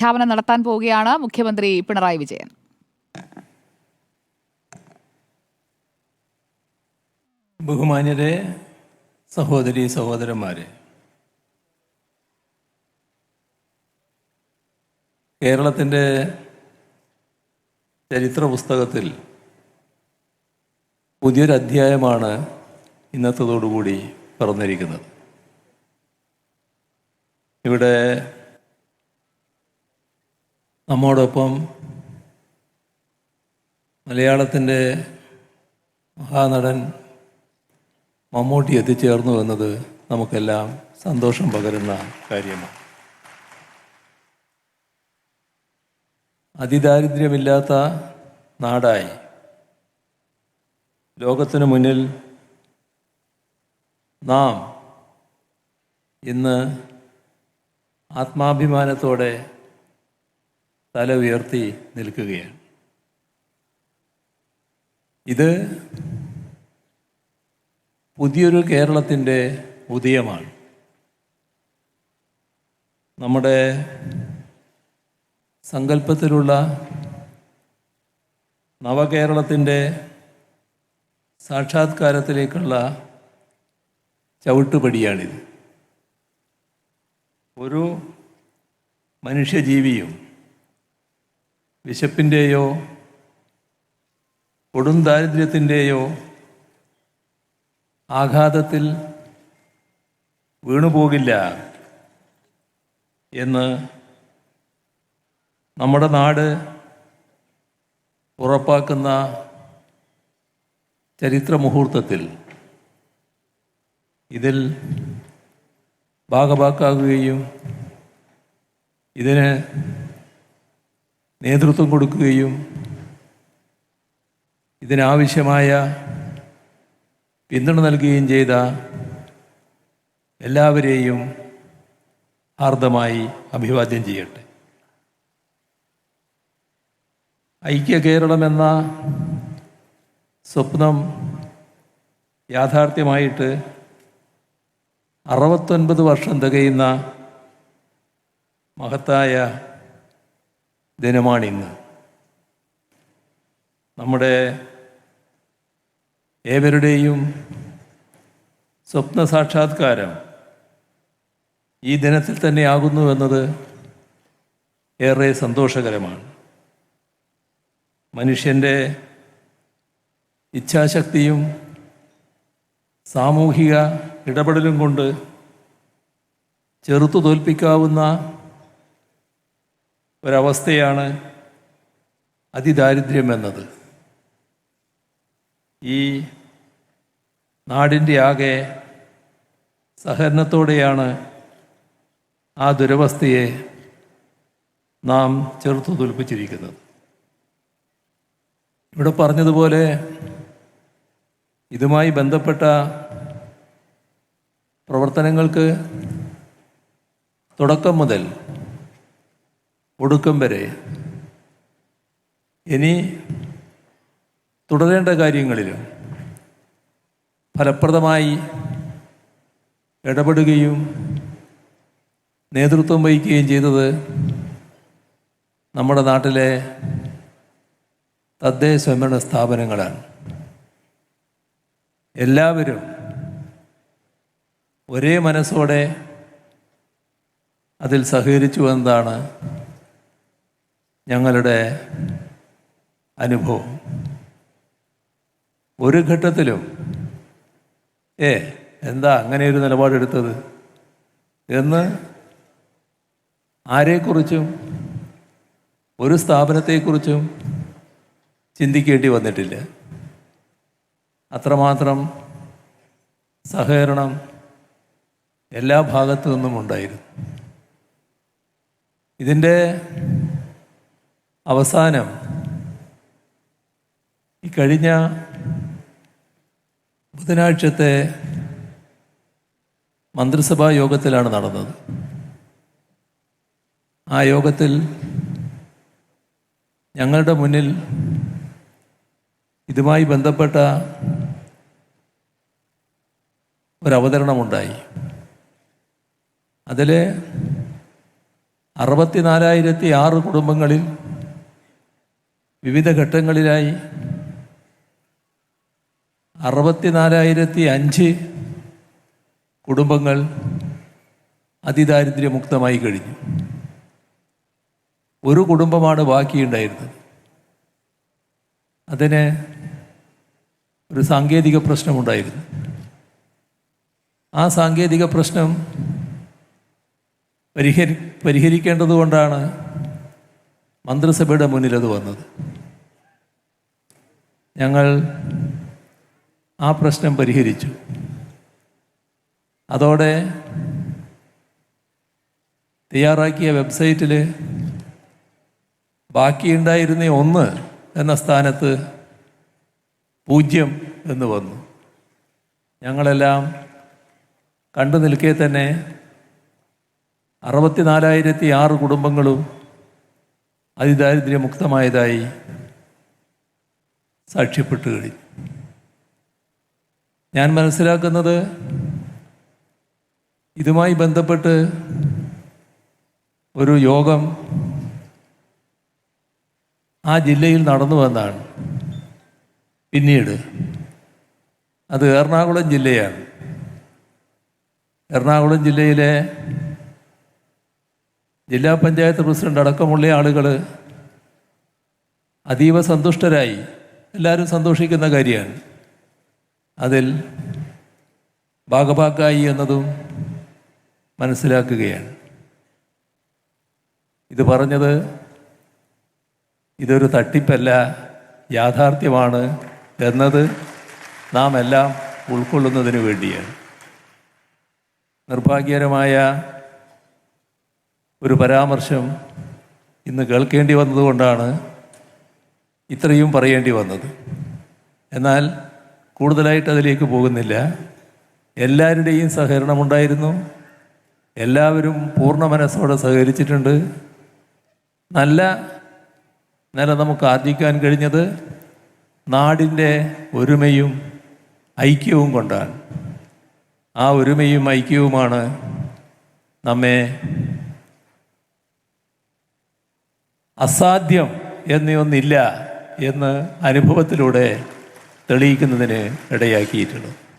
പ്രഖ്യാപനം നടത്താൻ പോവുകയാണ് മുഖ്യമന്ത്രി പിണറായി വിജയൻ. ബഹുമാന്യരെ സഹോദരി സഹോദരന്മാരെ കേരളത്തിന്റെ ചരിത്ര പുസ്തകത്തിൽ പുതിയൊരു അധ്യായമാണ് ഇന്നത്തതോടുകൂടി പറഞ്ഞിരിക്കുന്നത് ഇവിടെ നമ്മോടൊപ്പം മലയാളത്തിന്റെ മഹാനടൻ മമ്മൂട്ടി എത്തിച്ചേർന്നു എന്നത് നമുക്കെല്ലാം സന്തോഷം പകരുന്ന കാര്യമാണ്. അതിദാരിദ്ര്യമില്ലാത്ത നാടായി. ലോകത്തിനു മുന്നിൽ നാം ഇന്ന് ആത്മാഭിമാനത്തോടെ തല ഉയർത്തി നിൽക്കുകയാണ്. ഇത് പുതിയൊരു കേരളത്തിന്റെ ഉദയമാണ്. നമ്മുടെ സങ്കല്പത്തിലുള്ള നവകേരളത്തിന്റെ സാക്ഷാത്കാരത്തിലേക്കുള്ള ചവിട്ടുപടിയാണിത്. ഒരു മനുഷ്യജീവിയും വിശപ്പിന്റെയോ കൊടും ദാരിദ്ര്യത്തിന്റെയോ ആഘാതത്തിൽ വീണുപോകില്ല എന്ന് നമ്മുടെ നാട് ഉറപ്പാക്കുന്ന ചരിത്ര മുഹൂർത്തത്തിൽ ഇതിൽ ഭാഗഭാക്കാകുകയും ഇതിന് നേതൃത്വം കൊടുക്കുകയും ഇതിനാവശ്യമായ പിന്തുണ നൽകുകയും ചെയ്ത എല്ലാവരെയും ഹാർദമായി അഭിവാദ്യം ചെയ്യട്ടെ. ഐക്യ കേരളം എന്ന സ്വപ്നം യാഥാർത്ഥ്യമായിട്ട് അറുപത്തൊൻപത് വർഷം തികയുന്ന മഹത്തായ ദിനമാണിന്ന്. നമ്മുടെ ഏവരുടെയും സ്വപ്ന സാക്ഷാത്കാരം ഈ ദിനത്തിൽ തന്നെ ആകുന്നു എന്നത് ഏറെ സന്തോഷകരമാണ്. മനുഷ്യന്റെ ഇച്ഛാശക്തിയും സാമൂഹിക ഇടപെടലും കൊണ്ട് ചെറുത്തു തോൽപ്പിക്കാവുന്ന ഒരവസ്ഥയാണ് അതിദാരിദ്ര്യം എന്നത്. ഈ നാടിന്റെ ആകെ സഹകരണത്തോടെയാണ് ആ ദുരവസ്ഥയെ നാം ചെറുത്തു തോൽപ്പിച്ചിരിക്കുന്നത്. ഇവിടെ പറഞ്ഞതുപോലെ ഇതുമായി ബന്ധപ്പെട്ട പ്രവർത്തനങ്ങൾക്ക് തുടക്കം മുതൽ ഒടുക്കം വരെ ഇനി തുടരേണ്ട കാര്യങ്ങളിൽ ഫലപ്രദമായി ഇടപെടുകയും നേതൃത്വം വഹിക്കുകയും ചെയ്തത് നമ്മുടെ നാട്ടിലെ തദ്ദേശ സ്വയംഭരണ സ്ഥാപനങ്ങളാണ്. എല്ലാവരും ഒരേ മനസ്സോടെ അതിൽ സഹകരിച്ചു എന്നതാണ് ഞങ്ങളുടെ അനുഭവം. ഒരു ഘട്ടത്തിലും ഏ എന്താ അങ്ങനെ ഒരു നിലപാടെടുത്തത്? എന്ന് ആരെക്കുറിച്ചും ഒരു സ്ഥാപനത്തെക്കുറിച്ചും ചിന്തിക്കേണ്ടി വന്നിട്ടില്ല. അത്രമാത്രം സഹകരണം എല്ലാ ഭാഗത്തു നിന്നും ഉണ്ടായിരുന്നു ഇതിന്റെ അവസാനം ഈ കഴിഞ്ഞ ബുധനാഴ്ചത്തെ മന്ത്രിസഭാ യോഗത്തിലാണ് നടന്നത്. ആ യോഗത്തിൽ ഞങ്ങളുടെ മുന്നിൽ ഇതുമായി ബന്ധപ്പെട്ട ഒരവതരണമുണ്ടായി. അതിൽ അറുപത്തിനാലായിരത്തി ആറ് കുടുംബങ്ങളിൽ വിവിധ ഘട്ടങ്ങളിലായി അറുപത്തിനാലായിരത്തി അഞ്ച് കുടുംബങ്ങൾ അതിദാരിദ്ര്യമുക്തമായി കഴിഞ്ഞു. ഒരു കുടുംബമാണ് ബാക്കിയുണ്ടായിരുന്നത്. അതിന് ഒരു സാങ്കേതിക പ്രശ്നമുണ്ടായിരുന്നു. ആ സാങ്കേതിക പ്രശ്നം പരിഹരി പരിഹരിക്കേണ്ടതുകൊണ്ടാണ് മന്ത്രിസഭയുടെ മുന്നിൽ അത് വന്നത്. ഞങ്ങൾ ആ പ്രശ്നം പരിഹരിച്ചു. അതോടെ തയ്യാറാക്കിയ വെബ്സൈറ്റിൽ ബാക്കിയുണ്ടായിരുന്ന ഒന്ന് എന്ന സ്ഥാനത്ത് പൂജ്യം എന്ന് വന്നു. ഞങ്ങളെല്ലാം കണ്ടു നിൽക്കെ തന്നെ അറുപത്തിനാലായിരത്തി ആറ് കുടുംബങ്ങളും അതിദാരിദ്ര്യമുക്തമായതായി സാക്ഷ്യപ്പെട്ടു കഴിഞ്ഞു. ഞാൻ മനസ്സിലാക്കുന്നത് ഇതുമായി ബന്ധപ്പെട്ട് ഒരു യോഗം ആ ജില്ലയിൽ നടന്നു വന്നാണ്. പിന്നീട് അത് എറണാകുളം ജില്ലയാണ്. എറണാകുളം ജില്ലയിലെ ജില്ലാ പഞ്ചായത്ത് പ്രസിഡന്റ് അടക്കമുള്ള ആളുകൾ അതീവ സന്തുഷ്ടരായി എല്ലാവരും സന്തോഷിക്കുന്ന കാര്യമാണ്. അതിൽ ഭാഗഭാക്കായി എന്നതും മനസ്സിലാക്കുകയാണ്. ഇത് പറഞ്ഞത് ഇതൊരു തട്ടിപ്പല്ല യാഥാർത്ഥ്യമാണ് എന്നത് നാം എല്ലാം ഉൾക്കൊള്ളുന്നതിന് വേണ്ടിയാണ്. നിർഭാഗ്യകരമായ ഒരു പരാമർശം ഇന്ന് കേൾക്കേണ്ടി വന്നതുകൊണ്ടാണ് ഇത്രയും പറയേണ്ടി വന്നത്. എന്നാൽ കൂടുതലായിട്ട് അതിലേക്ക് പോകുന്നില്ല. എല്ലാവരുടെയും സഹകരണമുണ്ടായിരുന്നു. എല്ലാവരും പൂർണ മനസ്സോടെ സഹകരിച്ചിട്ടുണ്ട്. നല്ല നില നമുക്ക് ആർജിക്കാൻ കഴിഞ്ഞത് നാടിന്റെ ഒരുമയും ഐക്യവും കൊണ്ടാണ്. ആ ഒരുമയും ഐക്യവുമാണ് നമ്മെ അസാധ്യം എന്നൊന്നില്ല എന്ന് അനുഭവത്തിലൂടെ തെളിയിക്കുന്നതിന് ഇടയാക്കിയിട്ടുള്ളത്